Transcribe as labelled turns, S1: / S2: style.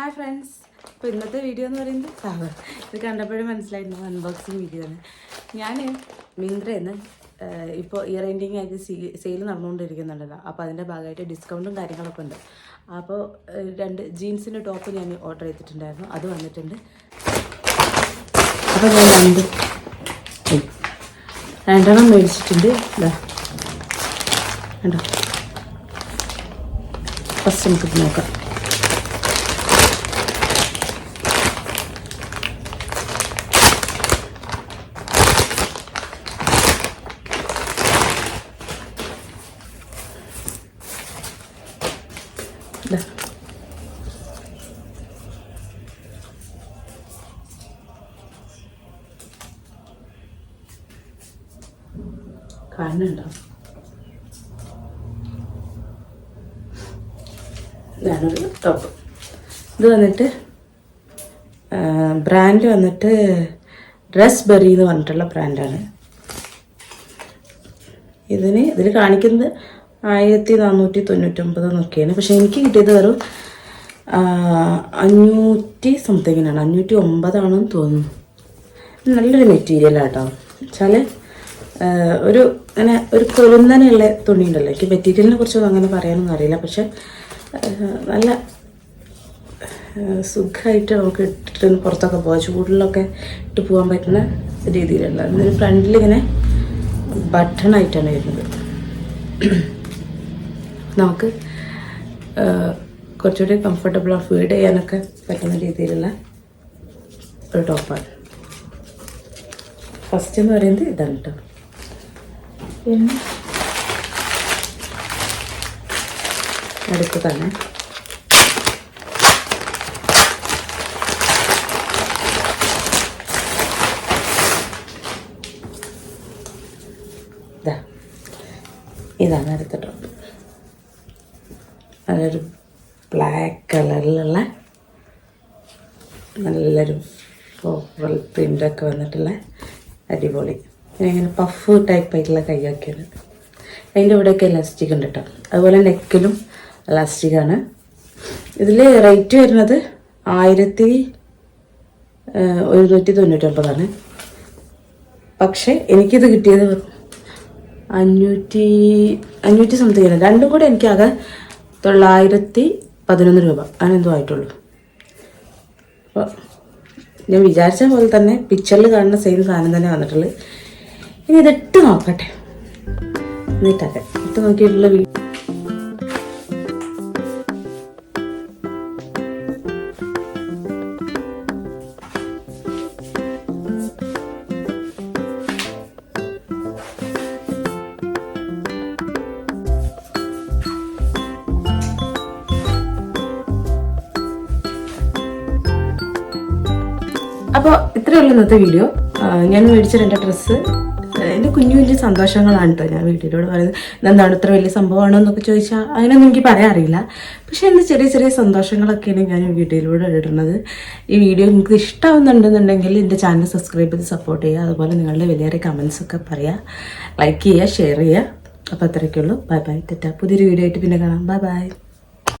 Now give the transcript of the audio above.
S1: Hi friends അപ്പോൾ ഇന്നത്തെ video എന്ന് പറയുന്നത് സാവർ ഇത് കണ്ടപ്പോഴും മനസ്സിലായിരുന്നു. അൺബോക്സിങ് വീഡിയോ ആണ്. ഞാൻ മിന്ത്രന്ന് ഇപ്പോൾ ഇയർ എൻഡിങ് ആയിട്ട് സെയിൽ നടന്നുകൊണ്ടിരിക്കുന്നുണ്ടല്ലോ. അപ്പോൾ അതിന്റെ ഭാഗമായിട്ട് ഡിസ്കൗണ്ടും കാര്യങ്ങളൊക്കെ ഉണ്ട്. അപ്പോൾ രണ്ട് ജീൻസിന്റെ ടോപ്പ് ഞാൻ ഓർഡർ ചെയ്തിട്ടുണ്ടായിരുന്നു. അത് വന്നിട്ടുണ്ട്. അപ്പോൾ ഞാൻ രണ്ട് രണ്ടെണ്ണം മേടിച്ചിട്ടുണ്ട്. കണ്ടോ? ഫസ്റ്റ് നമുക്ക് നോക്കാം. കാണുന്നുണ്ടോ ടോപ്പ് ഇത് വന്നിട്ട് ബ്രാൻഡ് വന്നിട്ട് ഡ്രസ് ബെറി എന്ന് പറഞ്ഞിട്ടുള്ള ബ്രാൻഡാണ് ഇതിന് ഇതിൽ കാണിക്കുന്നത് ആയിരത്തി നാനൂറ്റി തൊണ്ണൂറ്റൊമ്പത് എന്നൊക്കെയാണ്. പക്ഷേ എനിക്ക് കിട്ടിയത് വെറും അഞ്ഞൂറ്റി സംതിങ്ങിനാണ് അഞ്ഞൂറ്റി ഒമ്പതാണെന്ന് തോന്നുന്നു. നല്ലൊരു മെറ്റീരിയലാണ് ആട്ടോ. വെച്ചാൽ ഒരു അങ്ങനെ ഒരു കൊരുന്നനുള്ള തുണി ഉണ്ടല്ലോ എനിക്ക് മെറ്റീരിയലിനെ കുറിച്ചൊന്നും അങ്ങനെ പറയാനൊന്നും അറിയില്ല. പക്ഷെ നല്ല സുഖമായിട്ട് നമുക്ക് ഇട്ടിട്ട് പുറത്തൊക്കെ പോകാം ചൂടിലൊക്കെ ഇട്ട് പോകാൻ പറ്റുന്ന രീതിയിലുള്ള. ഇതിന് ഫ്രണ്ടിൽ ഇങ്ങനെ ബട്ടൺ ആയിട്ടാണ് വരുന്നത്. നമുക്ക് കുറച്ചുകൂടി കംഫർട്ടബിൾ ഫീഡ് ചെയ്യാനൊക്കെ പറ്റുന്ന രീതിയിലുള്ള ഒരു ടോപ്പാണ്. ഫസ്റ്റ് എന്ന് പറയുന്നത് ഇതാണ് കേട്ടോ പിന്നെ അടുത്തതാണ്. ഇതാ ഇതാണ് അടുത്ത ടോപ്പ്. നല്ലൊരു ബ്ലാക്ക് കളറിലുള്ള നല്ലൊരു ഫ്ലോറൽ പ്രിന്റൊക്കെ വന്നിട്ടുള്ള അടിപൊളി. ഇങ്ങനെ പഫ് ടൈപ്പ് ആയിട്ടുള്ള കൈയൊക്കെയാണ് അതിന്റെ ഇവിടെയൊക്കെ ഇലാസ്റ്റിക് ഉണ്ട് കേട്ടോ അതുപോലെ നെക്കിലും ഇലാസ്റ്റിക്കാണ് ഇതിൽ റേറ്റ് വരുന്നത് ആയിരത്തി ഒരുന്നൂറ്റി തൊണ്ണൂറ്റൊമ്പതാണ്. പക്ഷേ എനിക്കിത് കിട്ടിയത് അഞ്ഞൂറ്റി അഞ്ഞൂറ്റി സംതിങ് ആണ്. രണ്ടും കൂടെ എനിക്കാകെ തൊള്ളായിരത്തി പതിനൊന്ന് രൂപ. അങ്ങനെന്തോ ആയിട്ടുള്ളൂ. അപ്പോൾ ഞാൻ വിചാരിച്ച പോലെ തന്നെ പിക്ചറിൽ കാണുന്ന സെയിം സാധനം തന്നെ വന്നിട്ടുള്ളത് ഇനി ഇതിട്ട് നോക്കട്ടെ. എന്നിട്ടൊക്കെ ഇട്ട് നോക്കിയിട്ടുള്ള വീ അപ്പോൾ ഇത്രയേ ഉള്ളൂ ഇന്നത്തെ വീഡിയോ ഞാൻ മേടിച്ച രണ്ട് ഡ്രസ്സ് എന്റെ കുഞ്ഞു കുഞ്ഞു സന്തോഷങ്ങളാണ് കേട്ടോ ഞാൻ വീഡിയോയിലൂടെ പറയുന്നത്. എന്താണ് ഇത്ര വലിയ സംഭവമാണോ എന്നൊക്കെ ചോദിച്ചാൽ അങ്ങനെയൊന്നും എനിക്ക് പറയാൻ അറിയില്ല. പക്ഷേ എന്റെ ചെറിയ ചെറിയ സന്തോഷങ്ങളൊക്കെയാണ് ഞാൻ വീഡിയോയിലൂടെ ഇടുന്നത്. ഈ വീഡിയോ നിങ്ങൾക്ക് ഇഷ്ടമാവുന്നുണ്ടെന്നുണ്ടെങ്കിൽ എന്റെ ചാനൽ സബ്സ്ക്രൈബ് ചെയ്ത് സപ്പോർട്ട് ചെയ്യുക. അതുപോലെ നിങ്ങളുടെ വലിയ കമൻസ് ഒക്കെ പറയുക ലൈക്ക് ചെയ്യുക ഷെയർ ചെയ്യുക. അപ്പോൾ അത്രയ്ക്കുള്ളൂ ബൈ ബൈ തെറ്റാ പുതിയൊരു വീഡിയോ ആയിട്ട് പിന്നെ കാണാം. Bye bye